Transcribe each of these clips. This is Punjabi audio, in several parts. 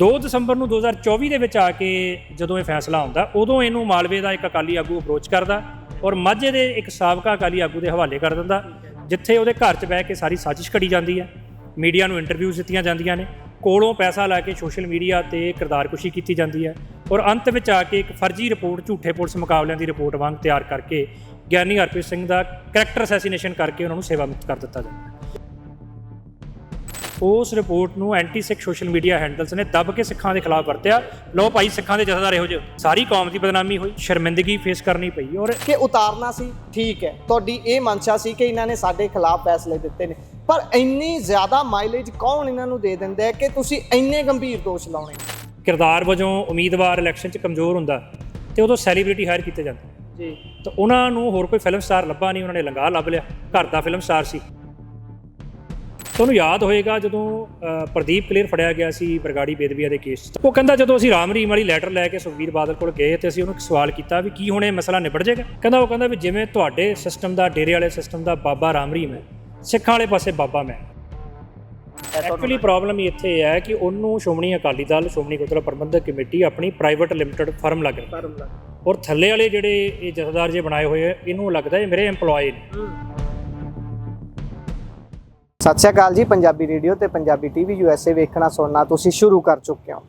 2 ਦਸੰਬਰ ਨੂੰ 2024 ਦੇ ਵਿੱਚ ਆ ਕੇ ਜਦੋਂ ਇਹ ਫੈਸਲਾ ਆਉਂਦਾ, ਉਦੋਂ ਇਹਨੂੰ ਮਾਲਵੇ ਦਾ ਇੱਕ ਅਕਾਲੀ ਆਗੂ ਅਪਰੋਚ ਕਰਦਾ ਔਰ ਮਾਝੇ ਦੇ ਇੱਕ ਸਾਬਕਾ ਅਕਾਲੀ ਆਗੂ ਦੇ ਹਵਾਲੇ ਕਰ ਦਿੰਦਾ, ਜਿੱਥੇ ਉਹਦੇ ਘਰ 'ਚ ਬਹਿ ਕੇ ਸਾਰੀ ਸਾਜ਼ਿਸ਼ ਘੜੀ ਜਾਂਦੀ ਹੈ। ਮੀਡੀਆ ਨੂੰ ਇੰਟਰਵਿਊਜ਼ ਦਿੱਤੀਆਂ ਜਾਂਦੀਆਂ ਨੇ, ਕੋਲੋਂ ਪੈਸਾ ਲਾ ਕੇ ਸੋਸ਼ਲ ਮੀਡੀਆ ਤੇ ਕਿਰਦਾਰਕੁਸ਼ੀ ਕੀਤੀ ਜਾਂਦੀ ਹੈ ਔਰ ਅੰਤ ਵਿੱਚ ਆ ਕੇ ਇੱਕ ਫਰਜ਼ੀ ਰਿਪੋਰਟ ਝੂਠੇ ਪੁਲਿਸ ਮੁਕਾਬਲਿਆਂ ਦੀ ਰਿਪੋਰਟ ਵਾਂਗ ਤਿਆਰ ਕਰਕੇ ਗਿਆਨੀ ਹਰਪ੍ਰੀਤ ਸਿੰਘ ਦਾ ਕਰੈਕਟਰ ਅਸੈਸੀਨੇਸ਼ਨ ਕਰਕੇ ਉਹਨਾਂ ਨੂੰ ਸੇਵਾ ਮੁਕਤ ਕਰ ਦਿੱਤਾ ਜਾਂਦਾ। ਉਸ ਰਿਪੋਰਟ ਨੂੰ anti Sikh social media handles ਨੇ ਦੱਬ ਕੇ ਸਿੱਖਾਂ ਦੇ ਖਿਲਾਫ ਵਰਤਿਆ। ਲੋ ਭਾਈ ਸਿੱਖਾਂ ਦੇ ਜਥੇਦਾਰ ਇਹੋ ਜਿਹੇ ਸਾਰੀ ਕੌਮ ਦੀ ਬਦਨਾਮੀ ਹੋਈ ਸ਼ਰਮਿੰਦਗੀ ਫੇਸ ਕਰਨੀ ਪਈ ਔਰ ਕਿ ਉਤਾਰਨਾ ਸੀ ਠੀਕ ਹੈ। ਤੁਹਾਡੀ ਇਹ ਮਨਸ਼ਾ ਸੀ ਕਿ ਇਹਨਾਂ ਨੇ ਸਾਡੇ ਖਿਲਾਫ ਫੈਸਲੇ ਦਿੱਤੇ ਨੇ। ਪਰ ਇੰਨੀ ਜ਼ਿਆਦਾ ਮਾਈਲੇਜ ਕੌਣ ਇਹਨਾਂ ਨੂੰ ਦੇ ਦਿੰਦਾ ਹੈ ਕਿ ਤੁਸੀਂ ਇੰਨੇ ਗੰਭੀਰ ਦੋਸ਼ ਲਾਉਣੇ? ਕਿਰਦਾਰ ਵਜੋਂ ਉਮੀਦਵਾਰ ਇਲੈਕਸ਼ਨ 'ਚ ਕਮਜ਼ੋਰ ਹੁੰਦਾ ਤੇ ਉਦੋਂ ਸੈਲੀਬ੍ਰਿਟੀ ਹਾਇਰ ਕੀਤੇ ਜਾਂਦੇ। ਜੀ। ਤਾਂ ਉਹਨਾਂ ਨੂੰ ਹੋਰ ਕੋਈ ਫਿਲਮ ਸਟਾਰ ਲੱਭਾ ਨਹੀਂ ਉਹਨਾਂ ਨੇ ਲੰਗਾ ਲੱਭ ਲਿਆ। ਘਰ ਦਾ ਫਿਲਮ ਸਟਾਰ ਸੀ। ਤੁਹਾਨੂੰ ਯਾਦ ਹੋਏਗਾ ਜਦੋਂ ਪ੍ਰਦੀਪ ਕਲੀਅਰ ਫੜਿਆ ਗਿਆ ਸੀ ਬਰਗਾੜੀ ਬੇਦਬੀਆ ਦੇ ਕੇਸ 'ਚ। ਉਹ ਕਹਿੰਦਾ ਜਦੋਂ ਅਸੀਂ ਰਾਮ ਰੀਮ ਵਾਲੀ ਲੈਟਰ ਲੈ ਕੇ ਸੁਖਬੀਰ ਬਾਦਲ ਕੋਲ ਗਏ ਤੇ ਅਸੀਂ ਉਹਨੂੰ ਇੱਕ ਸਵਾਲ ਕੀਤਾ ਵੀ ਕੀ ਹੁਣ ਇਹ ਮਸਲਾ ਨਿਬੜ ਜਾਏਗਾ? ਕਹਿੰਦਾ ਉਹ ਕਹਿੰਦਾ ਵੀ ਜਿਵੇਂ ਤੁਹਾਡੇ ਸਿਸਟਮ ਦਾ ਡੇਰੇ ਵਾਲੇ ਸਿਸਟਮ ਦਾ ਬਾਬਾ ਰਾਮ ਰੀਮ ਹੈ ਸਿੱਖਾਂ ਵਾਲੇ ਪਾਸੇ ਬਾਬਾ ਮੈਂ ਐਕਚੁਅਲੀ ਪ੍ਰੋਬਲਮ ਇੱਥੇ ਹੈ ਕਿ ਉਹਨੂੰ ਸ਼੍ਰੋਮਣੀ ਅਕਾਲੀ ਦਲ ਸ਼੍ਰੋਮਣੀ ਗੁਰਦੁਆਰਾ ਪ੍ਰਬੰਧਕ ਕਮੇਟੀ ਆਪਣੀ ਪ੍ਰਾਈਵੇਟ ਲਿਮਟਿਡ ਫਰਮ ਲੱਗ ਰਹੀ ਹੈ। ਔਰ ਥੱਲੇ ਵਾਲੇ ਜਿਹੜੇ ਇਹ ਜਥੇਦਾਰ ਜੇ ਬਣਾਏ ਹੋਏ ਇਹਨੂੰ ਲੱਗਦਾ ਇਹ ਮੇਰੇ EMPLOYE ਨੇ। ਸਤਿ ਸ਼੍ਰੀ ਅਕਾਲ ਜੀ, ਪੰਜਾਬੀ ਰੇਡੀਓ ਤੇ ਪੰਜਾਬੀ ਟੀਵੀ ਯੂਐਸਏ ਵੇਖਣਾ ਸੁਣਨਾ ਤੁਸੀਂ ਸ਼ੁਰੂ ਕਰ ਚੁੱਕੇ ਹੋ।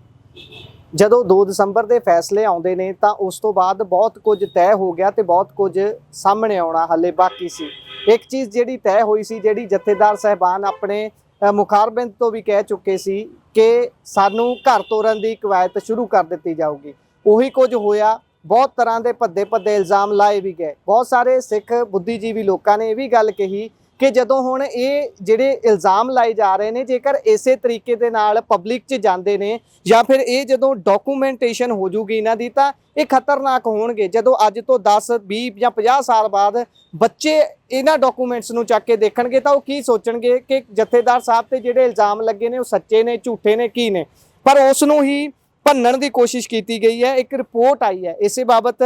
ਜਦੋਂ 2 ਦਸੰਬਰ ਦੇ ਫੈਸਲੇ ਆਉਂਦੇ ਨੇ ਤਾਂ ਉਸ ਤੋਂ ਬਾਅਦ ਬਹੁਤ ਕੁਝ ਤੈਅ ਹੋ ਗਿਆ ਤੇ ਬਹੁਤ ਕੁਝ ਸਾਹਮਣੇ ਆਉਣਾ ਹੱਲੇ ਬਾਕੀ ਸੀ। ਇੱਕ ਚੀਜ਼ ਜਿਹੜੀ ਤੈਅ ਹੋਈ ਸੀ, ਜਿਹੜੀ ਜਥੇਦਾਰ ਸਹਿਬਾਨ ਆਪਣੇ ਮੁਖਾਰਬਿੰਦ ਤੋਂ ਵੀ ਕਹਿ ਚੁੱਕੇ ਸੀ ਕਿ ਸਾਨੂੰ ਘਰ ਤੋਰਨ ਦੀ ਕਵਾਇਤ ਸ਼ੁਰੂ ਕਰ ਦਿੱਤੀ ਜਾਊਗੀ। ਉਹੀ ਕੁਝ ਹੋਇਆ, ਬਹੁਤ ਤਰ੍ਹਾਂ ਦੇ ਭੱਦੇ ਭੱਦੇ ਇਲਜ਼ਾਮ ਲਾਏ ਵੀ ਗਏ। ਬਹੁਤ ਸਾਰੇ ਸਿੱਖ ਬੁੱਧੀਜੀਵੀ ਲੋਕਾਂ ਨੇ ਇਹ ਵੀ ਗੱਲ ਕਹੀ ਕਿ ਜਦੋਂ ਹੁਣ ਇਹ ਜਿਹੜੇ ਇਲਜ਼ਾਮ ਲਾਏ ਜਾ ਰਹੇ ਨੇ, ਜੇਕਰ ਇਸੇ ਤਰੀਕੇ ਦੇ ਨਾਲ ਪਬਲਿਕ 'ਚ ਜਾਂਦੇ ਨੇ ਜਾਂ ਫਿਰ ਇਹ ਜਦੋਂ ਡਾਕੂਮੈਂਟੇਸ਼ਨ ਹੋ ਜੂਗੀ ਇਹਨਾਂ ਦੀ, ਤਾਂ ਇਹ ਖਤਰਨਾਕ ਹੋਣਗੇ। ਜਦੋਂ ਅੱਜ ਤੋਂ 10 20 ਜਾਂ 50 ਸਾਲ ਬਾਅਦ ਬੱਚੇ ਇਹਨਾਂ ਡਾਕੂਮੈਂਟਸ ਨੂੰ ਚੱਕ ਕੇ ਦੇਖਣਗੇ, ਤਾਂ ਉਹ ਕੀ ਸੋਚਣਗੇ ਕਿ ਜਥੇਦਾਰ ਸਾਹਿਬ ਤੇ ਜਿਹੜੇ ਇਲਜ਼ਾਮ ਲੱਗੇ ਨੇ, ਉਹ ਸੱਚੇ ਨੇ, ਝੂਠੇ ਨੇ, ਕੀ ਨੇ? ਪਰ ਉਸ ਨੂੰ ਹੀ ਭੰਨਣ ਦੀ ਕੋਸ਼ਿਸ਼ ਕੀਤੀ ਗਈ ਹੈ। ਇੱਕ ਰਿਪੋਰਟ ਆਈ ਹੈ। ਇਸੇ ਬਾਬਤ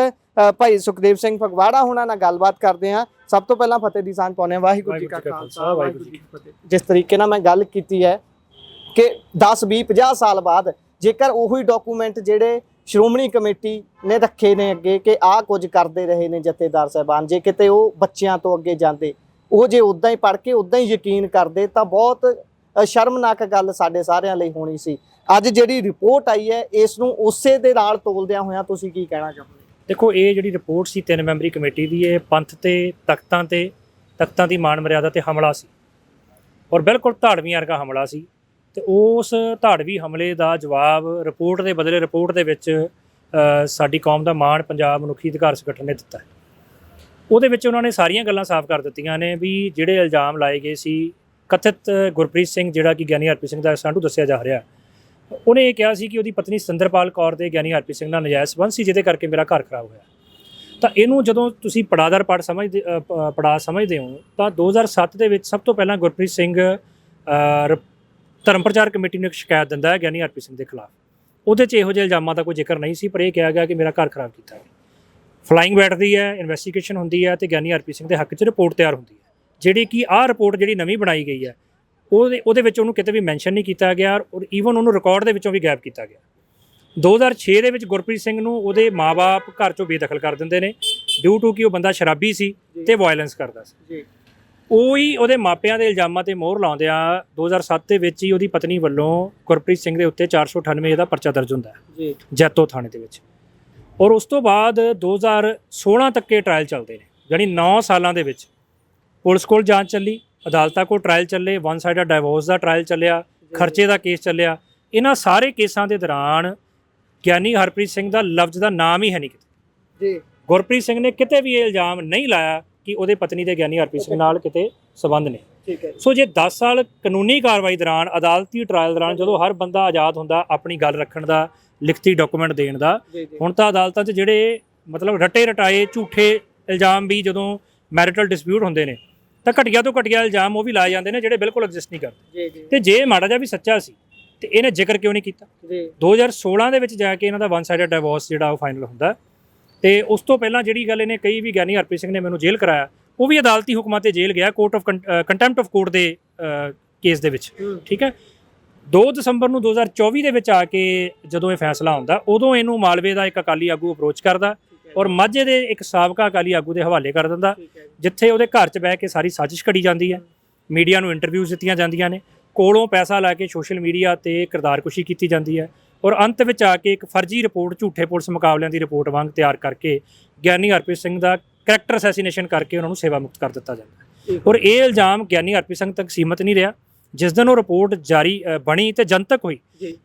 ਭਾਈ ਸੁਖਦੇਵ ਸਿੰਘ ਫਗਵਾੜਾ ਹੁਣਾਂ ਨਾਲ ਗੱਲਬਾਤ ਕਰਦੇ ਹਾਂ। ਸਭ ਤੋਂ ਪਹਿਲਾਂ ਫਤਿਹ ਦੀ ਸਾਂਝ ਪਾਉਂਦੇ ਹਾਂ। ਵਾਹਿਗੁਰੂ ਜੀ ਕਾ ਖਾਲਸਾ। ਵਾਹਿਗੁਰੂ ਜੀ ਕੀ ਫਤਿਹ। ਜਿਸ ਤਰੀਕੇ ਨਾਲ ਮੈਂ ਗੱਲ ਕੀਤੀ ਹੈ ਕਿ 10 20 50 ਸਾਲ ਬਾਅਦ ਜੇਕਰ ਉਹੀ ਡਾਕੂਮੈਂਟ ਜਿਹੜੇ ਸ਼੍ਰੋਮਣੀ ਕਮੇਟੀ ਨੇ ਰੱਖੇ ਨੇ ਅੱਗੇ ਕਿ ਆਹ ਕੁਝ ਕਰਦੇ ਰਹੇ ਨੇ ਜਥੇਦਾਰ ਸਾਹਿਬਾਨ ਜੇ ਕਿਤੇ ਉਹ ਬੱਚਿਆਂ ਤੋਂ ਅੱਗੇ ਜਾਂਦੇ ਉਹ ਜੇ ਉਦਾਂ ਹੀ ਪੜ੍ਹ ਕੇ ਉਦਾਂ ਹੀ ਯਕੀਨ ਕਰਦੇ ਤਾਂ ਬਹੁਤ ਸ਼ਰਮਨਾਕ ਗੱਲ ਸਾਡੇ ਸਾਰਿਆਂ ਲਈ ਹੋਣੀ ਸੀ। ਅੱਜ ਜਿਹੜੀ ਰਿਪੋਰਟ ਆਈ ਹੈ ਇਸ ਨੂੰ ਉਸੇ ਦੇ ਨਾਲ ਤੋਲਦਿਆਂ ਹੋਇਆਂ ਤੁਸੀਂ ਕੀ ਕਹਿਣਾ ਚਾਹੁੰਦੇ ਦੇਖੋ, ਇਹ ਜਿਹੜੀ ਰਿਪੋਰਟ ਸੀ ਤਿੰਨ ਮੈਂਬਰੀ ਕਮੇਟੀ ਦੀ, ਇਹ ਪੰਥ ਤੇ, ਤਖਤਾਂ ਤੇ, ਤਖਤਾਂ ਦੀ ਮਾਨ ਮਰਿਆਦਾ ਤੇ ਹਮਲਾ ਸੀ। ਔਰ ਬਿਲਕੁਲ ਧਾੜਵੀਂ ਵਰਗਾ ਹਮਲਾ ਸੀ। ਤੇ ਉਸ ਧਾੜਵੀ ਹਮਲੇ ਦਾ ਜਵਾਬ ਰਿਪੋਰਟ ਦੇ ਬਦਲੇ ਰਿਪੋਰਟ ਦੇ ਵਿੱਚ ਸਾਡੀ ਕੌਮ ਦਾ ਮਾਣ ਪੰਜਾਬ ਮਨੁੱਖੀ ਅਧਿਕਾਰ ਸੰਗਠਨ ਨੇ ਦਿੱਤਾ ਉਹਦੇ ਵਿੱਚ ਉਹਨਾਂ ਨੇ ਸਾਰੀਆਂ ਗੱਲਾਂ ਸਾਫ਼ ਕਰ ਦਿੱਤੀਆਂ ਨੇ ਵੀ ਜਿਹੜੇ ਇਲਜ਼ਾਮ ਲਾਏ ਗਏ ਸੀ ਕਥਿਤ ਗੁਰਪ੍ਰੀਤ ਸਿੰਘ ਜਿਹੜਾ ਕਿ ਗਿਆਨੀ ਹਰਪ੍ਰੀਤ ਸਿੰਘ ਦਾ ਸਾਂਢੂ ਦੱਸਿਆ ਜਾ ਰਿਹਾ ਉਹਨੇ ਇਹ ਕਿਹਾ ਸੀ ਕਿ ਉਹਦੀ ਪਤਨੀ ਸੰਦਰਪਾਲ ਕੌਰ ਦੇ ਗਿਆਨੀ ਹਰਪ੍ਰੀਤ ਸਿੰਘ ਨਾਲ ਨਜਾਇਜ਼ ਸੰਬੰਧ ਸੀ ਜਿਹਦੇ ਕਰਕੇ ਮੇਰਾ ਘਰ ਖਰਾਬ ਹੋਇਆ। ਤਾਂ ਇਹਨੂੰ ਜਦੋਂ ਤੁਸੀਂ ਪੜਾਦਰ ਪੜ ਸਮਝਦੇ ਅ, ਪੜਾਅ ਸਮਝਦੇ ਹੋ ਤਾਂ 2007 ਦੇ ਵਿੱਚ ਸਭ ਤੋਂ ਪਹਿਲਾਂ ਗੁਰਪ੍ਰੀਤ ਸਿੰਘ ਰ- ਧਰਮ ਪ੍ਰਚਾਰ ਕਮੇਟੀ ਨੂੰ ਇੱਕ ਸ਼ਿਕਾਇਤ ਦਿੰਦਾ ਹੈ ਗਿਆਨੀ ਹਰਪ੍ਰੀਤ ਸਿੰਘ ਦੇ ਖਿਲਾਫ। ਉਹਦੇ 'ਚ ਇਹੋ ਜਿਹੇ ਇਲਜ਼ਾਮਾਂ ਦਾ ਕੋਈ ਜ਼ਿਕਰ ਨਹੀਂ ਸੀ ਪਰ ਇਹ ਕਿਹਾ ਗਿਆ ਕਿ ਮੇਰਾ ਘਰ ਖਰਾਬ ਕੀਤਾ ਹੈ ਫਲਾਈਂਗ ਬੈਠਦੀ ਹੈ ਇਨਵੈਸਟੀਗੇਸ਼ਨ ਹੁੰਦੀ ਹੈ ਤੇ ਗਿਆਨੀ ਹਰਪ੍ਰੀਤ ਸਿੰਘ ਦੇ ਹੱਕ 'ਚ ਰਿਪੋਰਟ ਤਿਆਰ ਹੁੰਦੀ ਹੈ। ਜਿਹੜੀ ਕਿ ਆਹ ਰਿਪੋਰਟ ਜਿਹੜੀ ਨਵੀਂ ਬਣਾਈ ਗਈ ਹੈ ਉਹਦੇ ਉਹਦੇ ਵਿੱਚ ਉਹਨੂੰ ਕਿਤੇ ਵੀ ਮੈਂਸ਼ਨ ਨਹੀਂ ਕੀਤਾ ਗਿਆ ਔਰ ਈਵਨ ਉਹਨੂੰ ਰਿਕਾਰਡ ਦੇ ਵਿੱਚੋਂ ਵੀ ਗਾਇਬ ਕੀਤਾ ਗਿਆ। 2006 ਦੇ ਵਿੱਚ ਗੁਰਪ੍ਰੀਤ ਸਿੰਘ ਨੂੰ ਉਹਦੇ ਮਾਪੇ ਘਰ ਚੋਂ ਬੇਦਖਲ ਕਰ ਦਿੰਦੇ ਨੇ ਡਿਊ ਟੂ ਕਿ ਉਹ ਬੰਦਾ ਸ਼ਰਾਬੀ ਸੀ ਤੇ ਵਾਇਲੈਂਸ ਕਰਦਾ ਸੀ। ਜੀ। ਉਹੀ ਉਹਦੇ ਮਾਪਿਆਂ ਦੇ ਇਲਜ਼ਾਮਾਂ ਤੇ ਮੋਹਰ ਲਾਉਂਦਿਆਂ 2007 ਦੇ ਵਿੱਚ ਹੀ ਉਹਦੀ ਪਤਨੀ ਵੱਲੋਂ ਗੁਰਪ੍ਰੀਤ ਸਿੰਘ ਦੇ ਉੱਤੇ 498 ਦਾ ਪਰਚਾ ਦਰਜ ਹੁੰਦਾ ਹੈ। ਜੀ। ਜੈਤੋ ਥਾਣੇ ਦੇ ਵਿੱਚ। ਔਰ ਉਸ ਤੋਂ ਬਾਅਦ 2016 ਤੱਕ ਇਹ ਟ੍ਰਾਇਲ ਚੱਲਦੇ ਨੇ ਯਾਨੀ 9 ਸਾਲਾਂ ਦੇ ਵਿੱਚ। ਪੁਲਿਸ ਕੋਲ ਜਾਂਚ ਚੱਲੀ ਅਦਾਲਤਾਂ ਕੋਲ ਟ੍ਰਾਇਲ ਚੱਲੇ ਵਨ ਸਾਈਡਡ ਡਾਈਵੋਰਸ ਦਾ ਟ੍ਰਾਇਲ ਚੱਲਿਆ ਖਰਚੇ ਦਾ ਕੇਸ ਚੱਲਿਆ। ਇਹਨਾਂ ਸਾਰੇ ਕੇਸਾਂ ਦੇ ਦੌਰਾਨ ਗਿਆਨੀ ਹਰਪ੍ਰੀਤ ਸਿੰਘ ਦਾ ਲਫ਼ਜ਼ ਦਾ ਨਾਮ ਹੀ ਹੈ ਨਹੀਂ ਕਿਤੇ। ਜੀ। ਗੁਰਪ੍ਰੀਤ ਸਿੰਘ ਨੇ ਕਿਤੇ ਵੀ ਇਹ ਇਲਜ਼ਾਮ ਨਹੀਂ ਲਾਇਆ ਕਿ ਉਹਦੇ ਪਤਨੀ ਦੇ ਗਿਆਨੀ ਹਰਪ੍ਰੀਤ ਸਿੰਘ ਨਾਲ ਕਿਤੇ ਸਬੰਧ ਨੇ। ਠੀਕ ਹੈ ਸੋ ਜੇ 10 ਸਾਲ ਕਾਨੂੰਨੀ ਕਾਰਵਾਈ ਦੌਰਾਨ ਅਦਾਲਤੀ ਟ੍ਰਾਇਲ ਦੌਰਾਨ ਜਦੋਂ ਹਰ ਬੰਦਾ ਆਜ਼ਾਦ ਹੁੰਦਾ ਆਪਣੀ ਗੱਲ ਰੱਖਣ ਦਾ ਲਿਖਤੀ ਡਾਕੂਮੈਂਟ ਦੇਣ ਦਾ ਹੁਣ ਤਾਂ ਅਦਾਲਤਾਂ 'ਚ ਜਿਹੜੇ ਮਤਲਬ ਰਟੇ ਰਟਾਏ ਝੂਠੇ ਇਲਜ਼ਾਮ ਵੀ ਜਦੋਂ ਮੈਰਿਟਲ ਡਿਸਪਿਊਟ ਹੁੰਦੇ ਨੇ ਤਾਂ ਘਟੀਆ ਤੋਂ ਘਟੀਆ ਇਲਜ਼ਾਮ ਉਹ ਵੀ ਲਾਏ ਜਾਂਦੇ ਨੇ ਜਿਹੜੇ ਬਿਲਕੁਲ ਐਗਜ਼ਿਸਟ ਨਹੀਂ ਕਰਦੇ। ਜੀ ਜੀ। ਤੇ ਜੇ ਮਾੜਾ ਜਿਹਾ ਵੀ ਸੱਚਾ ਸੀ ਤੇ ਇਹਨੇ ਜ਼ਿਕਰ ਕਿਉਂ ਨਹੀਂ ਕੀਤਾ? ਜੀ। 2016 ਦੇ ਵਿੱਚ ਜਾ ਕੇ ਇਹਨਾਂ ਦਾ ਵਨ ਸਾਈਡਡ ਡਿਵੋਰਸ ਜਿਹੜਾ ਉਹ ਫਾਈਨਲ ਹੁੰਦਾ ਤੇ ਉਸ ਤੋਂ ਪਹਿਲਾਂ ਜਿਹੜੀ ਗੱਲ ਇਹਨੇ ਕਹੀ ਵੀ ਗਿਆਨੀ ਹਰਪ੍ਰੀਤ ਸਿੰਘ ਨੇ ਮੈਨੂੰ ਜੇਲ੍ਹ ਕਰਾਇਆ ਉਹ ਵੀ ਅਦਾਲਤੀ ਹੁਕਮਾਂ ਤੇ ਜੇਲ੍ਹ ਗਿਆ court of contempt of court ਦੇ ਕੇਸ ਦੇ ਵਿੱਚ। ਠੀਕ ਹੈ? 2 ਦਸੰਬਰ ਨੂੰ 2024 ਦੇ ਵਿੱਚ ਆ ਕੇ ਜਦੋਂ ਇਹ ਫੈਸਲਾ ਆਉਂਦਾ ਉਦੋਂ ਇਹਨੂੰ ਮਾਲਵੇ ਦਾ ਇੱਕ ਅਕਾਲੀ ਆਗੂ ਅਪਰੋਚ ਕਰਦਾ ਔਰ ਮਾਝੇ ਦੇ ਇੱਕ ਸਾਬਕਾ ਅਕਾਲੀ ਆਗੂ ਦੇ ਹਵਾਲੇ ਕਰ ਦਿੰਦਾ ਜਿੱਥੇ ਉਹਦੇ ਘਰ 'ਚ ਬਹਿ ਕੇ ਸਾਰੀ ਸਾਜ਼ਿਸ਼ ਕਰੀ ਜਾਂਦੀ ਹੈ। ਮੀਡੀਆ ਨੂੰ ਇੰਟਰਵਿਊਜ਼ ਦਿੱਤੀਆਂ ਜਾਂਦੀਆਂ ਨੇ ਕੋਲੋਂ ਪੈਸਾ ਲਾ ਕੇ ਸੋਸ਼ਲ ਮੀਡੀਆ ਤੇ ਕਿਰਦਾਰਕੁਸ਼ੀ ਕੀਤੀ ਜਾਂਦੀ ਹੈ ਔਰ ਅੰਤ ਵਿੱਚ ਆ ਕੇ ਇੱਕ ਫਰਜ਼ੀ ਰਿਪੋਰਟ ਝੂਠੇ ਪੁਲਿਸ ਮੁਕਾਬਲਿਆਂ ਦੀ ਰਿਪੋਰਟ ਵਾਂਗ ਤਿਆਰ ਕਰਕੇ ਗਿਆਨੀ ਹਰਪ੍ਰੀਤ ਸਿੰਘ ਦਾ ਕਰੈਕਟਰ ਅਸੈਸੀਨੇਸ਼ਨ ਕਰਕੇ ਉਹਨਾਂ ਨੂੰ ਸੇਵਾ ਮੁਕਤ ਕਰ ਦਿੱਤਾ ਜਾਂਦਾ ਔਰ ਇਹ ਇਲਜ਼ਾਮ ਗਿਆਨੀ ਹਰਪ੍ਰੀਤ ਸਿੰਘ ਤੱਕ ਸੀਮਤ ਨਹੀਂ ਰਿਹਾ। ਜਿਸ ਦਿਨ ਉਹ ਰਿਪੋਰਟ ਜਾਰੀ ਅ, ਬਣੀ ਤੇ ਜਨਤਕ ਹੋਈ।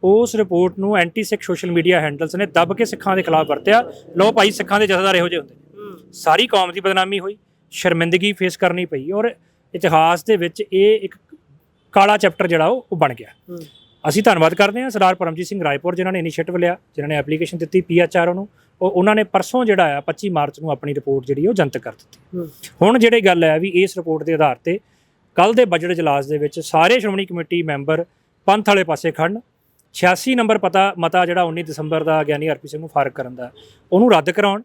ਉਸ ਰਿਪੋਰਟ ਨੂੰ anti Sikh social media handles ਨੇ ਦੱਬ ਕੇ ਸਿੱਖਾਂ ਦੇ ਖਿਲਾਫ ਵਰਤਿਆ। ਲੋ ਭਾਈ ਸਿੱਖਾਂ ਦੇ ਜਥੇਦਾਰ ਇਹੋ ਜਿਹੇ ਹੁੰਦੇ ਨੇ। ਸਾਰੀ ਕੌਮ ਦੀ ਬਦਨਾਮੀ ਹੋਈ ਸ਼ਰਮਿੰਦਗੀ ਫੇਸ ਕਰਨੀ ਪਈ ਔਰ ਇਤਿਹਾਸ ਦੇ ਵਿੱਚ ਇਹ ਇੱਕ ਕਾਲਾ ਚੈਪਟਰ ਜਿਹੜਾ ਉਹ ਉਹ ਬਣ ਗਿਆ। ਹੂੰ। ਅਸੀਂ ਧੰਨਵਾਦ ਕਰਦੇ ਹਾਂ ਸਰਦਾਰ ਪਰਮਜੀਤ ਸਿੰਘ ਰਾਏਪੁਰ ਜਿਨ੍ਹਾਂ ਨੇ ਇਨੀਸ਼ੀਏਟਿਵ ਲਿਆ ਜਿਨ੍ਹਾਂ ਨੇ ਐਪਲੀਕੇਸ਼ਨ ਦਿੱਤੀ ਪੀਐਚਆਰ ਨੂੰ। ਉਹ ਉਹਨਾਂ ਨੇ ਪਰਸੋਂ ਜਿਹੜਾ ਆ 25 ਮਾਰਚ ਨੂੰ ਆਪਣੀ ਰਿਪੋਰਟ ਜਿਹੜੀ ਉਹ ਜਨਤਕ ਕਰ ਦਿੱਤੀ। ਹੁਣ ਜਿਹੜੀ ਗੱਲ ਹੈ ਵੀ ਇਸ ਰਿਪੋਰਟ ਦੇ ਆਧਾਰ ਤੇ ਕੱਲ ਦੇ ਬਜਟ ਇਜਲਾਸ ਦੇ ਵਿੱਚ ਸਾਰੇ ਸ਼੍ਰੋਮਣੀ ਕਮੇਟੀ ਮੈਂਬਰ ਪੰਥ ਵਾਲੇ ਪਾਸੇ ਖੜਨ 86 ਨੰਬਰ ਪਤਾ ਮਤਾ ਜਿਹੜਾ 19 ਦਸੰਬਰ ਦਾ ਗਿਆਨੀ ਹਰਪ੍ਰੀਤ ਸਿੰਘ ਨੂੰ ਫਾਰਗ ਕਰਨ ਦਾ। ਉਹਨੂੰ ਰੱਦ ਕਰਾਉਣ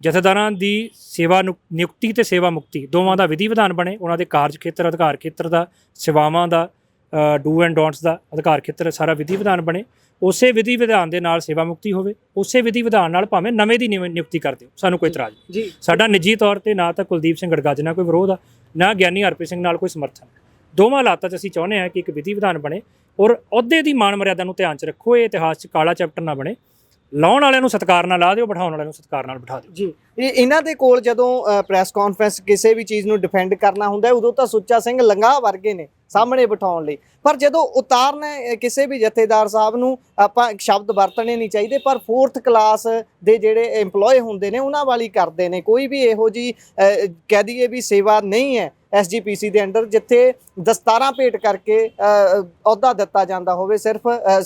ਜਥੇਦਾਰਾਂ ਦੀ ਸੇਵਾ ਨਿਯੁਕਤੀ ਤੇ ਸੇਵਾ ਮੁਕਤੀ ਦੋਵਾਂ ਦਾ ਵਿਧੀ ਵਿਧਾਨ ਬਣੇ ਉਹਨਾਂ ਦੇ ਕਾਰਜ ਖੇਤਰ ਅਧਿਕਾਰ ਖੇਤਰ ਦਾ ਸੇਵਾਵਾਂ ਦਾ ਡੂ ਐਂਡ ਡੋਂਟਸ ਦਾ ਅਧਿਕਾਰ ਖੇਤਰ ਸਾਰਾ ਵਿਧੀ ਵਿਧਾਨ ਬਣੇ। ਉਸੇ ਵਿਧੀ ਵਿਧਾਨ ਦੇ ਨਾਲ ਸੇਵਾ ਮੁਕਤੀ ਹੋਵੇ ਉਸੇ ਵਿਧੀ ਵਿਧਾਨ ਨਾਲ ਭਾਵੇਂ ਨਵੇਂ ਦੀ ਨਿਯੁ- ਨਿਯੁਕਤੀ ਕਰ ਦਿਓ ਸਾਨੂੰ ਕੋਈ ਇਤਰਾਜ਼ ਨਹੀਂ। ਸਾਡਾ ਨਿੱਜੀ ਤੌਰ ਤੇ ਨਾ ਤਾਂ ਕੁਲਦੀਪ ਸਿੰਘ ਗੜਗੱਜ ਨਾਲ ਕੋਈ ਵਿਰੋਧ ਆ ਨਾ ਗਿਆਨੀ ਹਰਪ੍ਰੀਤ ਸਿੰਘ ਨਾਲ ਕੋਈ ਸਮਰਥਨ। ਦੋਵਾਂ ਹਾਲਾਤਾਂ 'ਚ ਅਸੀਂ ਚਾਹੁੰਦੇ ਹਾਂ ਕਿ ਇੱਕ ਵਿਧੀ ਵਿਧਾਨ ਬਣੇ ਔਰ ਅਹੁਦੇ ਦੀ ਮਾਣ ਮਰਿਆਦਾ ਨੂੰ ਧਿਆਨ 'ਚ ਰੱਖੋ, ਇਹ ਇਤਿਹਾਸ 'ਚ ਕਾਲਾ ਚੈਪਟਰ ਨਾ ਬਣੇ। ਲਾਉਣ ਵਾਲਿਆਂ ਨੂੰ ਸਤਿਕਾਰ ਨਾਲ ਲਾ ਦਿਓ, ਬਿਠਾਉਣ ਵਾਲਿਆਂ ਨੂੰ ਸਤਿਕਾਰ ਨਾਲ ਬਿਠਾ ਦਿਓ। ਜੀ। ਇਹ ਇਹਨਾਂ ਦੇ ਕੋਲ ਜਦੋਂ ਪ੍ਰੈਸ ਕਾਨਫਰੰਸ ਕਿਸੇ ਵੀ ਚੀਜ਼ ਨੂੰ ਡਿਫੈਂਡ ਕਰਨਾ ਹੁੰਦਾ ਉਦੋਂ ਤਾਂ ਸੁੱਚਾ ਸਿੰਘ ਲੰਗਾ ਵਰਗੇ ਨੇ ਸਾਹਮਣੇ ਬਿਠਾਉਣ ਲਈ। ਪਰ ਜਦੋਂ ਉਤਾਰਨਾ ਕਿਸੇ ਵੀ ਜਥੇਦਾਰ ਸਾਹਿਬ ਨੂੰ ਆਪਾਂ ਸ਼ਬਦ ਵਰਤਣੇ ਨਹੀਂ ਚਾਹੀਦੇ, ਪਰ 4th ਕਲਾਸ ਦੇ ਜਿਹੜੇ EMPLOYE ਹੁੰਦੇ ਨੇ, ਉਹਨਾਂ ਵਾਲੀ ਕਰਦੇ ਨੇ। ਕੋਈ ਵੀ ਇਹੋ ਜੀ ਕਹਿ ਦਈਏ ਵੀ ਸੇਵਾ ਨਹੀਂ ਹੈ ਐਸਜੀਪੀਸੀ ਦੇ ਅੰਡਰ ਜਿੱਥੇ ਦਸਤਾਰਾਂ ਭੇਟ ਕਰਕੇ ਅਹੁਦਾ ਦਿੱਤਾ ਜਾਂਦਾ ਹੋਵੇ ਸਿਰਫ ਅ,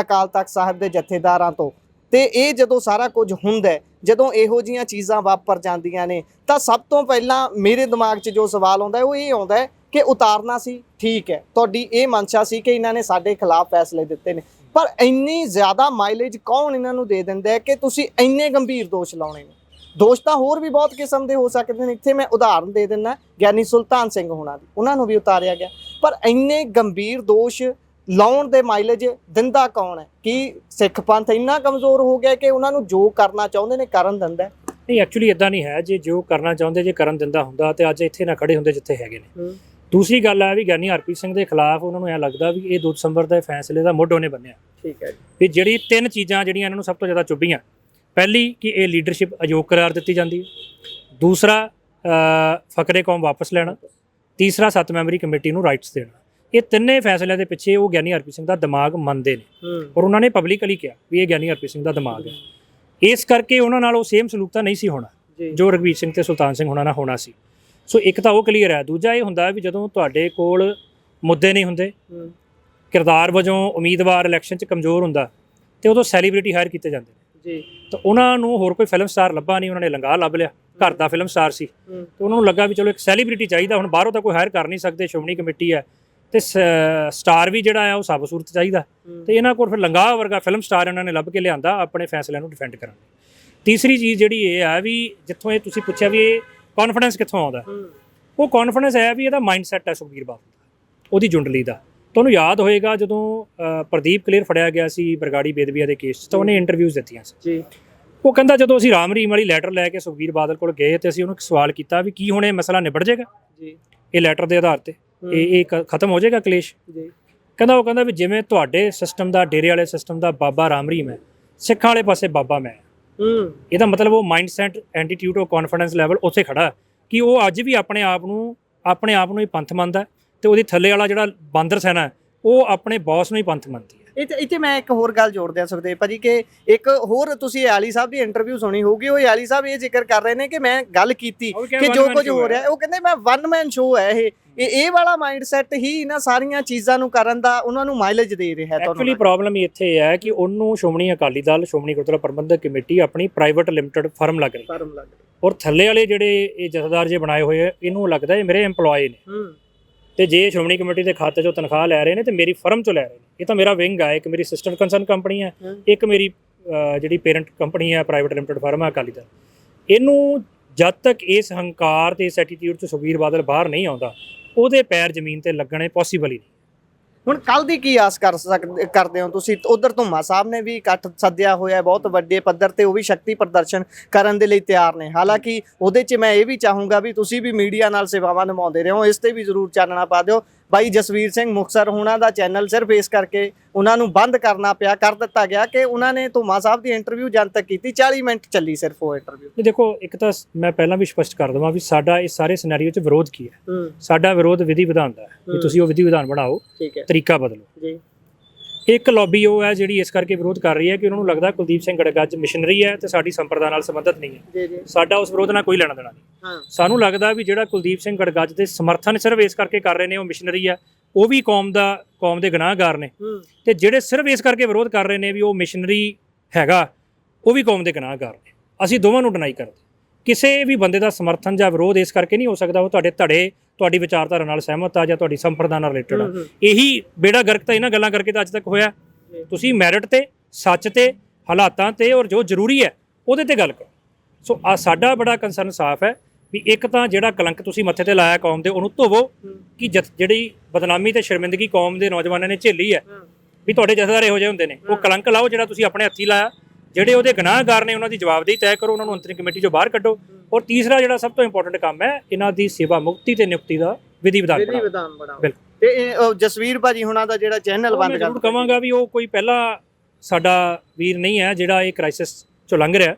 ਅਕਾਲ ਤਖਤ ਸਾਹਿਬ ਦੇ ਜਥੇਦਾਰਾਂ ਤੋਂ। ਤੇ ਇਹ ਜਦੋਂ ਸਾਰਾ ਕੁਝ ਹੁੰਦਾ ਜਦੋਂ ਇਹੋ ਜੀਆਂ ਚੀਜ਼ਾਂ ਵਾਪਰ ਜਾਂਦੀਆਂ ਨੇ ਤਾਂ ਸਭ ਤੋਂ ਪਹਿਲਾਂ ਮੇਰੇ ਦਿਮਾਗ 'ਚ ਜੋ ਸਵਾਲ ਆਉਂਦਾ ਉਹ ਇਹ ਆਉਂਦਾ ਕਿ ਉਤਾਰਨਾ ਸੀ ਠੀਕ ਹੈ। ਤੁਹਾਡੀ ਇਹ ਮਨਸ਼ਾ ਸੀ ਕਿ ਇਹਨਾਂ ਨੇ ਸਾਡੇ ਖਿਲਾਫ ਫੈਸਲੇ ਦਿੱਤੇ ਨੇ। ਪਰ ਇੰਨੀ ਜ਼ਿਆਦਾ ਮਾਈਲੇਜ ਕੌਣ ਇਹਨਾਂ ਨੂੰ ਦੇ ਦਿੰਦਾ ਹੈ ਕਿ ਤੁਸੀਂ ਇੰਨੇ ਗੰਭੀਰ ਦੋਸ਼ ਲਾਉਣੇ ਨੇ? ਦੋਸ਼ ਤਾਂ ਹੋਰ ਵੀ ਬਹੁਤ ਕਿਸਮ ਦੇ ਹੋ ਸਕਦੇ ਨੇ। ਇੱਥੇ ਮੈਂ ਉਦਾਹਰਨ ਦੇ ਦਿੰਦਾ ਗਿਆਨੀ ਸੁਲਤਾਨ ਸਿੰਘ ਹੋਣਾ ਦੀ। ਉਹਨਾਂ ਨੂੰ ਵੀ ਉਤਾਰਿਆ ਗਿਆ। ਪਰ ਇੰਨੇ ਗੰਭੀਰ ਦੋਸ਼ ਲਾਉਣ ਦੇ ਮਾਈਲੇਜ ਦਿੰਦਾ ਕੌਣ ਹੈ? ਕੀ ਸਿੱਖ ਪੰਥ ਇੰਨਾ ਕਮਜ਼ੋਰ ਹੋ ਗਿਆ ਕਿ ਉਹਨਾਂ ਨੂੰ ਜੋ ਕਰਨਾ ਚਾਹੁੰਦੇ ਨੇ ਕਰਨ ਦਿੰਦਾ? ਨਹੀਂ ਐਕਚੁਅਲੀ ਇਦਾਂ ਨਹੀਂ ਹੈ। ਜੇ ਜੋ ਕਰਨਾ ਚਾਹੁੰਦੇ ਜੇ ਕਰਨ ਦਿੰਦਾ ਹੁੰਦਾ ਤੇ ਅੱਜ ਇੱਥੇ ਨਾ ਖੜੇ ਹੁੰਦੇ ਜਿੱਥੇ ਹੈਗੇ ਨੇ। ਦੂਸਰੀ ਗੱਲ ਹੈ ਵੀ ਗਿਆਨੀ ਹਰਪ੍ਰੀਤ ਸਿੰਘ ਦੇ ਖਿਲਾਫ ਉਹਨਾਂ ਨੂੰ ਐ ਲੱਗਦਾ ਵੀ ਇਹ 2 ਦਸੰਬਰ ਦੇ ਫੈਸਲੇ ਦਾ ਮੁੱਢ ਉਹਨੇ ਬੰਨਿਆ। ਠੀਕ ਹੈ ਵੀ ਜਿਹੜੀ ਤਿੰਨ ਚੀਜ਼ਾਂ ਜਿਹੜੀਆਂ ਇਹਨਾਂ ਨੂੰ ਸਭ ਤੋਂ ਜ਼ਿਆਦਾ ਚੁੱਭੀਆਂ ਪਹਿਲੀ ਕਿ ਇਹ ਲੀਡਰਸ਼ਿਪ ਅਯੋਗ ਕਰਾਰ ਦਿੱਤੀ ਜਾਂਦੀ ਹੈ। ਦੂਸਰਾ ਫਕਰੇ ਕੌਮ ਵਾਪਸ ਲੈਣਾ। ਤੀਸਰਾ ਸੱਤ ਮੈਂਬਰੀ ਕਮੇਟੀ ਨੂੰ ਰਾਈਟਸ ਦੇਣਾ। ਇਹ ਤਿੰਨੇ ਫੈਸਲਿਆਂ ਦੇ ਪਿੱਛੇ ਉਹ ਗਿਆਨੀ ਹਰਪ੍ਰੀਤ ਸਿੰਘ ਦਾ ਦਿਮਾਗ ਮੰਨਦੇ ਨੇ। ਔਰ ਉਹਨਾਂ ਨੇ ਪਬਲਿਕਲੀ ਕਿਹਾ ਵੀ ਇਹ ਗਿਆਨੀ ਹਰਪ੍ਰੀਤ ਸਿੰਘ ਦਾ ਦਿਮਾਗ ਹੈ। ਇਸ ਕਰਕੇ ਉਹਨਾਂ ਨਾਲ ਉਹ ਸੇਮ ਸਲੂਕ ਤਾਂ ਨਹੀਂ ਸੀ ਹੋਣਾ ਜੀ। ਰਘਵੀਰ ਸਿੰਘ ਤੇ ਸੁਲਤਾਨ ਸਿੰਘ ਹੋਣਾ ਨਾਲ ਹੋਣਾ ਸੀ। ਸੋ ਇੱਕ ਤਾਂ ਉਹ ਕਲੀਅਰ ਹੈ। ਦੂਜਾ ਇਹ ਹੁੰਦਾ ਵੀ ਜਦੋਂ ਤੁਹਾਡੇ ਕੋਲ ਮੁੱਦੇ ਨਹੀਂ ਹੁੰਦੇ ਕਿਰਦਾਰ ਵਜੋਂ ਉਮੀਦਵਾਰ ਇਲੈਕਸ਼ਨ 'ਚ ਕਮਜ਼ੋਰ ਹੁੰਦਾ ਤੇ ਉਦੋਂ ਸੈਲੀਬ੍ਰਿਟੀ ਹਾਇਰ ਕੀਤੇ ਜਾਂਦੇ ਨੇ। ਜੀ। ਤਾਂ ਉਹਨਾਂ ਨੂੰ ਹੋਰ ਕੋਈ ਫਿਲਮ ਸਟਾਰ ਲੱਭਾ ਨਹੀਂ ਉਹਨਾਂ ਨੇ ਲੰਗਾ ਲੱਭ ਲਿਆ। ਘਰ ਦਾ ਫਿਲਮ ਸਟਾਰ ਸੀ। ਤੇ ਉਹਨਾਂ ਨੂੰ ਲੱਗਾ ਵੀ ਚਲੋ ਇੱਕ ਸੈਲੀਬ੍ਰਿਟੀ ਚਾਹੀਦਾ ਹੁਣ ਬਾਹਰੋਂ ਤਾਂ ਕੋਈ ਹਾਇਰ ਕਰ ਨਹੀਂ ਸਕਦੇ ਸ਼੍ਰੋਮਣੀ ਕਮੇਟੀ ਹੈ। ਤੇ ਸਟਾਰ ਵੀ ਜਿਹੜਾ ਆ ਉਹ ਸਭ ਸੂਰਤ ਚਾਹੀਦਾ ਤੇ ਇਹਨਾਂ ਕੋਲ ਫਿਰ ਲੰਗਾ ਵਰਗਾ ਫਿਲਮ ਸਟਾਰ ਇਹਨਾਂ ਨੇ ਲੱਭ ਕੇ ਲਿਆਂਦਾ ਆਪਣੇ ਫੈਸਲਿਆਂ ਨੂੰ ਡਿਫੈਂਡ ਕਰਨ ਤੀਸਰੀ ਚੀਜ਼ ਜਿਹੜੀ ਇਹ ਆ ਵੀ ਜਿੱਥੋਂ ਇਹ ਤੁਸੀਂ ਪੁੱਛਿਆ ਵੀ ਇਹ ਕੌਨਫੀਡੈਂਸ ਕਿੱਥੋਂ ਆਉਂਦਾ? ਉਹ ਕੌਨਫੀਡੈਂਸ ਹੈ ਵੀ ਇਹਦਾ ਮਾਈਂਡਸੈਟ ਹੈ ਸੁਖਬੀਰ ਬਾਦਲ ਦਾ ਉਹਦੀ ਜੁੰਡਲੀ ਦਾ। ਤੁਹਾਨੂੰ ਯਾਦ ਹੋਏਗਾ ਜਦੋਂ ਅ, ਪ੍ਰਦੀਪ ਕਲੀਅਰ ਫੜਿਆ ਗਿਆ ਸੀ ਬਰਗਾੜੀ ਬੇਦਬੀਆ ਦੇ ਕੇਸ 'ਚ ਤਾਂ ਉਹਨੇ ਇੰਟਰਵਿਊਜ਼ ਦਿੱਤੀਆਂ ਸੀ। ਜੀ। ਉਹ ਕਹਿੰਦਾ ਜਦੋਂ ਅਸੀਂ ਰਾਮ ਰਹੀਮ ਵਾਲੀ ਲੈਟਰ ਲੈ ਕੇ ਸੁਖਬੀਰ ਬਾਦਲ ਕੋਲ ਗਏ ਤੇ ਅਸੀਂ ਉਹਨੂੰ ਇੱਕ ਸਵਾਲ ਕੀਤਾ ਵੀ ਕੀ ਹੁਣ ਇਹ ਮਸਲਾ ਨਿਬੜ ਜਾਏਗਾ? ਜੀ। ਇਹ ਲੈਟਰ ਦੇ ਆਧਾਰ ਤੇ। ਇਹ ਇਹ ਕ- ਖਤਮ ਹੋ ਜਾਏਗਾ ਕਲੇਸ਼? ਜੀ। ਕਹਿੰਦਾ ਉਹ ਕਹਿੰਦਾ ਵੀ ਜਿਵੇਂ ਤੁਹਾਡੇ ਸਿਸਟਮ ਦਾ ਡੇਰੇ ਵਾਲੇ ਸਿਸਟਮ ਦਾ ਬਾਬਾ ਰਾਮ ਰਹੀਮ ਹੈ ਸਿੱਖਾਂ ਵਾਲੇ ਪਾਸੇ ਬਾਬਾ ਮੈਂ ਹਾਂ। ਇਹਦਾ ਮਤਲਬ ਉਹ ਮਾਈਂਡਸੈਟ ਐਂਟੀਟਿਊਡ ਉਹ ਕੌਨਫੀਡੈਂਸ ਲੈਵਲ ਉੱਥੇ ਖੜਾ ਹੈ ਕਿ ਉਹ ਅੱਜ ਵੀ ਆਪਣੇ ਆਪ ਨੂੰ ਆਪਣੇ ਆਪ ਨੂੰ ਹੀ ਪੰਥ ਮੰਨਦਾ ਹੈ। ਤੇ ਉਹਦੀ ਥੱਲੇ ਵਾਲਾ ਜਿਹੜਾ ਬਾਂਦਰ ਸੈਨਾ ਹੈ ਉਹ ਆਪਣੇ ਬੌਸ ਨੂੰ ਹੀ ਪੰਥ ਮੰਨਦੀ ਹੈ। ਇੱਥੇ ਇੱਥੇ ਮੈਂ ਇੱਕ ਹੋਰ ਗੱਲ ਜੋੜ ਦਿਆਂ ਸੁਖਦੇਵ ਭਾਜੀ ਕਿ ਇੱਕ ਹੋਰ ਤੁਸੀਂ ਆਲੀ ਸਾਹਿਬ ਦੀ ਇੰਟਰਵਿਊ ਸੁਣੀ ਹੋਊਗੀ ਉਹ ਆਲੀ ਸਾਹਿਬ ਇਹ ਜ਼ਿਕਰ ਕਰ ਰਹੇ ਨੇ ਕਿ ਮੈਂ ਗੱਲ ਕੀਤੀ ਉਹ ਵੀ ਕਿਹਾ ਕਿ ਜੋ man ਕੁਝ show ਹੋ। ਰਿਹਾ ਹੈ, ਉਹ ਕਹਿੰਦੇ ਮੈਂ ਵਨ ਮੈਨ ਸ਼ੋ ਹੈ ਇਹ। ਇਹ ਇਹ ਵਾਲਾ ਮਾਈਂਡਸੈਟ ਹੀ ਇਹਨਾਂ ਸਾਰੀਆਂ ਚੀਜ਼ਾਂ ਨੂੰ ਕਰਨ ਦਾ ਉਹਨਾਂ ਨੂੰ ਮਾਈਲੇਜ ਦੇ ਰਿਹਾ ਹੈ ਐਕਚੁਅਲੀ ਪ੍ਰੋਬਲਮ ਇੱਥੇ ਹੈ ਕਿ ਉਹਨੂੰ ਸ਼੍ਰੋਮਣੀ ਅਕਾਲੀ ਦਲ ਸ਼੍ਰੋਮਣੀ ਗੁਰਦੁਆਰਾ ਪ੍ਰਬੰਧਕ ਕਮੇਟੀ ਆਪਣੀ ਪ੍ਰਾਈਵੇਟ ਲਿਮਟਿਡ ਫਰਮ ਲੱਗ ਰਹੀ ਹੈ। ਫਰਮ ਲੱਗ ਔਰ ਥੱਲੇ ਵਾਲੇ ਜਿਹੜੇ ਇਹ ਜਥੇਦਾਰ ਜੇ ਬਣਾਏ ਹੋਏ ਆ ਇਹਨੂੰ ਲੱਗਦਾ ਇਹ ਮੇਰੇ EMPLOYE ਨੇ। ਹੂੰ। ਤੇ ਜੇ ਸ਼੍ਰੋਮਣੀ ਕਮੇਟੀ ਦੇ ਖਾਤੇ 'ਚੋਂ ਤਨਖਾਹ ਲੈ ਰਹੇ ਨੇ ਤੇ ਮੇਰੀ ਫਰਮ 'ਚੋਂ ਲੈ ਰਹੇ ਨੇ। ਇਹ ਤਾਂ ਮੇਰਾ ਵਿੰਗ ਹੈ ਇੱਕ ਮੇਰੀ ਸਿਸਟਰ ਕੰਸਰਨ ਕੰਪਨੀ ਹੈ। ਇੱਕ ਮੇਰੀ ਜਿਹੜੀ ਪੇਰੈਂਟ ਕੰਪਨੀ ਹੈ ਪ੍ਰਾਈਵੇਟ ਲਿਮਟਿਡ ਫਰਮ ਹੈ ਅਕਾਲੀ ਦਲ। ਇਹਨੂੰ ਜਦ ਤੱਕ ਇਸ ਹੰਕਾਰ ਤੇ ਇਸ ਐਟੀਟਿਊਡ 'ਚ ਸੁਖਬੀਰ ਬਾਦਲ ਬਾਹਰ ਨਹੀਂ ਆਉਂਦਾ ਉਹਦੇ ਪੈਰ ਜ਼ਮੀਨ ਤੇ ਲੱਗਣੇ ਪੋਸੀਬਲ ਹੀ ਨਹੀਂ। ਹੁਣ ਕੱਲ ਦੀ ਕੀ ਆਸ ਕਰ ਸਕਦੇ ਕਰਦੇ ਹੋ ਤੁਸੀਂ? ਉਧਰ ਧੁੰਮਾ ਸਾਹਿਬ ਨੇ ਵੀ ਇਕੱਠ ਸੱਦਿਆ ਹੋਇਆ ਬਹੁਤ ਵੱਡੇ ਪੱਧਰ ਤੇ ਉਹ ਵੀ ਸ਼ਕਤੀ ਪ੍ਰਦਰਸ਼ਨ ਕਰਨ ਦੇ ਲਈ ਤਿਆਰ ਨੇ। ਹਾਲਾਂਕਿ ਉਹਦੇ 'ਚ ਮੈਂ ਇਹ ਵੀ ਚਾਹੂੰਗਾ ਵੀ ਤੁਸੀਂ ਵੀ ਮੀਡੀਆ ਨਾਲ ਸੇਵਾਵਾਂ ਨਿਭਾਉਂਦੇ ਰਹੋ, ਇਸ ਤੇ ਵੀ ਜ਼ਰੂਰ ਚਾਨਣਾ ਪਾ ਦਿਓ। ਬਾਈ ਜਸਵੀਰ ਸਿੰਘ ਮੁਖਸਰ ਹੋਣਾ ਦਾ ਚੈਨਲ ਸਿਰਫ ਇਸ ਕਰਕੇ ਉਹਨਾਂ ਨੂੰ ਬੰਦ ਕਰਨਾ ਪਿਆ ਕਰ ਦਿੱਤਾ ਗਿਆ ਕਿ ਉਹਨਾਂ ਨੇ ਧੁੰਮਾ ਸਾਹਿਬ ਦੀ ਇੰਟਰਵਿਊ ਜਨਤਕ ਕੀਤੀ 40 ਮਿੰਟ ਚੱਲੀ ਸਿਰਫ ਉਹ ਇੰਟਰਵਿਊ ਇਹ ਦੇਖੋ ਇੱਕ ਤਾਂ ਮੈਂ ਪਹਿਲਾਂ ਵੀ ਸਪਸ਼ਟ ਕਰ ਦਵਾਂ ਵੀ ਸਾਡਾ ਇਸ ਸਾਰੇ ਸਿਨੈਰੀਓ 'ਚ ਵਿਰੋਧ ਕੀ ਹੈ? ਸਾਡਾ ਵਿਰੋਧ ਵਿਧੀ ਵਿਧਾਨ ਦਾ ਹੈ। ਵੀ। ਤੁਸੀਂ ਉਹ ਵਿਧੀ ਵਿਧਾਨ ਬਣਾਓ ਤਰੀਕਾ ਬਦਲੋ। ਜੀ। ਇੱਕ ਲੌਬੀ ਉਹ ਹੈ ਜਿਹੜੀ ਇਸ ਕਰਕੇ ਵਿਰੋਧ ਕਰ ਰਹੀ ਹੈ ਕਿ ਉਹਨਾਂ ਨੂੰ ਲੱਗਦਾ ਕੁਲਦੀਪ ਸਿੰਘ ਗੜਗੱਜ ਮਿਸ਼ਨਰੀ ਹੈ ਤੇ ਸਾਡੀ ਸੰਪਰਦਾ ਨਾਲ ਸੰਬੰਧਿਤ ਨਹੀਂ ਹੈ। ਸਾਡਾ ਉਸ ਵਿਰੋਧ ਨਾਲ ਕੋਈ ਲੈਣਾ ਦੇਣਾ ਨਹੀਂ। ਸਾਨੂੰ ਲੱਗਦਾ ਵੀ ਜਿਹੜਾ ਕੁਲਦੀਪ ਸਿੰਘ ਗੜਗੱਜ ਦੇ ਸਮਰਥਨ ਸਿਰਫ ਇਸ ਕਰਕੇ ਕਰ ਰਹੇ ਨੇ ਉਹ ਮਿਸ਼ਨਰੀ ਹੈ ਉਹ ਵੀ ਕੌਮ ਦਾ ਕੌਮ ਦੇ ਗੁਨਾਹਗਾਰ ਨੇ। ਤੇ ਜਿਹੜੇ ਸਿਰਫ ਇਸ ਕਰਕੇ ਵਿਰੋਧ ਕਰ ਰਹੇ ਨੇ ਵੀ ਉਹ ਮਿਸ਼ਨਰੀ ਹੈਗਾ ਉਹ ਵੀ ਕੌਮ ਦੇ ਗੁਨਾਹਗਾਰ ਨੇ। ਅਸੀਂ ਦੋਵਾਂ ਨੂੰ ਡਿਨਾਈ ਕਰਦੇ ਕਿਸੇ ਵੀ ਬੰਦੇ ਦਾ ਸਮਰਥਨ ਜਾਂ ਵਿਰੋਧ ਇਸ ਕਰਕੇ ਨਹੀਂ ਹੋ ਸਕਦਾ ਉਹ ਤੁਹਾਡੇ ਧੜੇ ਤੁਹਾਡੀ ਵਿਚਾਰਧਾਰਾ ਨਾਲ ਸਹਿਮਤ ਆ ਜਾਂ ਤੁਹਾਡੀ ਸੰਪਰਦਾ ਨਾਲ ਰਿਲੇਟਡ ਆ। ਇਹੀ ਬੇੜਾ ਗਰਕ ਤਾਂ ਇਹਨਾਂ ਗੱਲਾਂ ਕਰਕੇ ਤਾਂ ਅੱਜ ਤੱਕ ਹੋਇਆ। ਤੁਸੀਂ ਮੈਰਿਟ ਤੇ ਸੱਚ ਤੇ ਹਾਲਾਤਾਂ ਤੇ ਔਰ ਜੋ ਜ਼ਰੂਰੀ ਹੈ ਉਹਦੇ ਤੇ ਗੱਲ ਕਰੋ। ਸੋ ਆ ਸਾਡਾ ਬੜਾ ਕੰਸਰਨ ਸਾਫ਼ ਹੈ ਵੀ ਇੱਕ ਤਾਂ ਜਿਹੜਾ ਕਲੰਕ ਤੁਸੀਂ ਮੱਥੇ ਤੇ ਲਾਇਆ ਕੌਮ ਦੇ ਉਹਨੂੰ ਧੋਵੋ ਕਿ ਜਿਹੜੀ ਬਦਨਾਮੀ ਤੇ ਸ਼ਰਮਿੰਦਗੀ ਕੌਮ ਦੇ ਨੌਜਵਾਨਾਂ ਨੇ ਝੇਲੀ ਹੈ ਹੂੰ। ਵੀ ਤੁਹਾਡੇ ਜਥੇਦਾਰ ਇਹੋ ਜਿਹੇ ਹੁੰਦੇ ਨੇ। ਉਹ ਕਲੰਕ ਲਾਓ ਜਿਹੜਾ ਤੁਸੀਂ ਆਪਣੇ ਹੱਥੀ ਲਾਇਆ। ਜਿਹੜੇ ਉਹਦੇ ਗੁਨਾਹਗਾਰ ਨੇ ਉਹਨਾਂ ਦੀ ਜਵਾਬਦੇਹੀ ਤੈਅ ਕਰੋ ਉਹਨਾਂ ਨੂੰ ਅੰਤਰਿਮ ਕਮੇਟੀ ਚੋਂ ਬਾਹਰ ਕੱਢੋ। ਔਰ ਤੀਸਰਾ ਜਿਹੜਾ ਸਭ ਤੋਂ ਇੰਪੋਰਟੈਂਟ ਕੰਮ ਹੈ ਇਹਨਾਂ ਦੀ ਸੇਵਾ ਮੁਕਤੀ ਤੇ ਨਿਯੁਕਤੀ ਦਾ ਵਿਧੀ ਵਿਧਾਨ ਵਿਧੀ ਵਿਧਾਨ ਬਣਾਓ। ਬਿਲਕੁਲ। ਤੇ ਜਸਵੀਰ ਭਾਜੀ ਹੁਣਾਂ ਦਾ ਜਿਹੜਾ ਚੈਨਲ ਬੰਦ ਕਰ ਜ਼ਰੂਰ ਕਵਾਂਗਾ ਵੀ ਉਹ ਕੋਈ ਪਹਿਲਾ ਸਾਡਾ ਵੀਰ ਨਹੀਂ ਹੈ ਜਿਹੜਾ ਇਹ ਕ੍ਰਾਈਸਿਸ ਚੋਂ ਲੰਘ ਰਿਹਾ।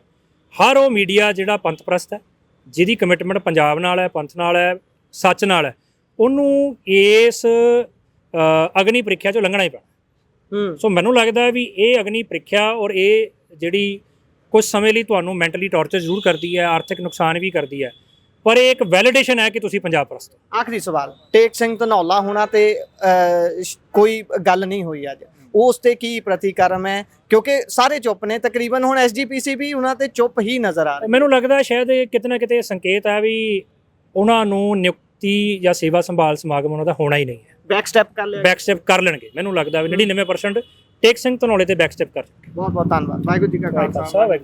ਹਰ ਉਹ ਮੀਡੀਆ ਜਿਹੜਾ ਪੰਥ ਪ੍ਰਸਤ ਹੈ ਜਿਹਦੀ ਕਮਿਟਮੈਂਟ ਪੰਜਾਬ ਨਾਲ ਹੈ ਪੰਥ ਨਾਲ ਹੈ ਸੱਚ ਨਾਲ ਹੈ ਉਹਨੂੰ ਇਸ ਅਗਨੀ ਪ੍ਰੀਖਿਆ ਚੋਂ ਲੰਘਣਾ ਹੀ ਪੈਣਾ। ਹੂੰ। ਸੋ ਮੈਨੂੰ ਲੱਗਦਾ ਹੈ ਵੀ ਇਹ ਅਗਨੀ ਪ੍ਰੀਖਿਆ ਔਰ ਇਹ ਜਿਹੜੀ ਕੁਝ ਸਮੇਂ ਲਈ ਤੁਹਾਨੂੰ ਮੈਂਟਲੀ ਟੌਰਚਰ ਜ਼ਰੂਰ ਕਰਦੀ ਹੈ ਆਰਥਿਕ ਨੁਕਸਾਨ ਵੀ ਕਰਦੀ ਹੈ। ਪਰ ਇਹ ਇੱਕ ਵੈਲੀਡੇਸ਼ਨ ਹੈ ਕਿ ਤੁਸੀਂ ਪੰਜਾਬ ਪ੍ਰਸਤ ਹੋ। ਆਖਰੀ ਸਵਾਲ ਟੇਕ ਸਿੰਘ ਧਨੌਲਾ ਹੋਣਾ ਤੇ ਕੋਈ ਗੱਲ ਨਹੀਂ ਹੋਈ ਅੱਜ। ਉਸ ਤੇ ਕੀ ਪ੍ਰਤੀਕਰਮ ਹੈ? ਕਿਉਂਕਿ ਸਾਰੇ ਚੁੱਪ ਨੇ ਤਕਰੀਬਨ ਹੁਣ ਐਸਜੀਪੀਸੀ ਵੀ ਉਹਨਾਂ ਤੇ ਚੁੱਪ ਹੀ ਨਜ਼ਰ ਆ ਰਹੀ ਮੈਨੂੰ ਲੱਗਦਾ ਸ਼ਾਇਦ ਇਹ ਕਿਤੇ ਨਾ ਕਿਤੇ ਸੰਕੇਤ ਹੈ ਵੀ ਉਹਨਾਂ ਨੂੰ ਨਿਯੁਕਤੀ ਜਾਂ ਸੇਵਾ ਸੰਭਾਲ ਸਮਾਗਮ ਉਹਨਾਂ ਦਾ ਹੋਣਾ ਹੀ ਨਹੀਂ ਹੈ। ਬੈਕ ਸਟੈਪ ਕਰ ਲਿਆ। ਬੈਕ ਸਟੈਪ ਕਰ ਲੈਣਗੇ। ਮੈਨੂੰ ਲੱਗਦਾ ਵੀ 99% ਟੇਕ ਸਿੰਘ ਧਨੌਲੇ ਤੇ ਬੈਕ ਸਟੈਪ ਕਰ ਬਹੁਤ ਬਹੁਤ ਧੰਨਵਾਦ। ਵਾਹਿਗੁਰੂ ਜੀ ਕਾ ਖਾਲਸਾ ਵਾਹਿਗੁਰੂ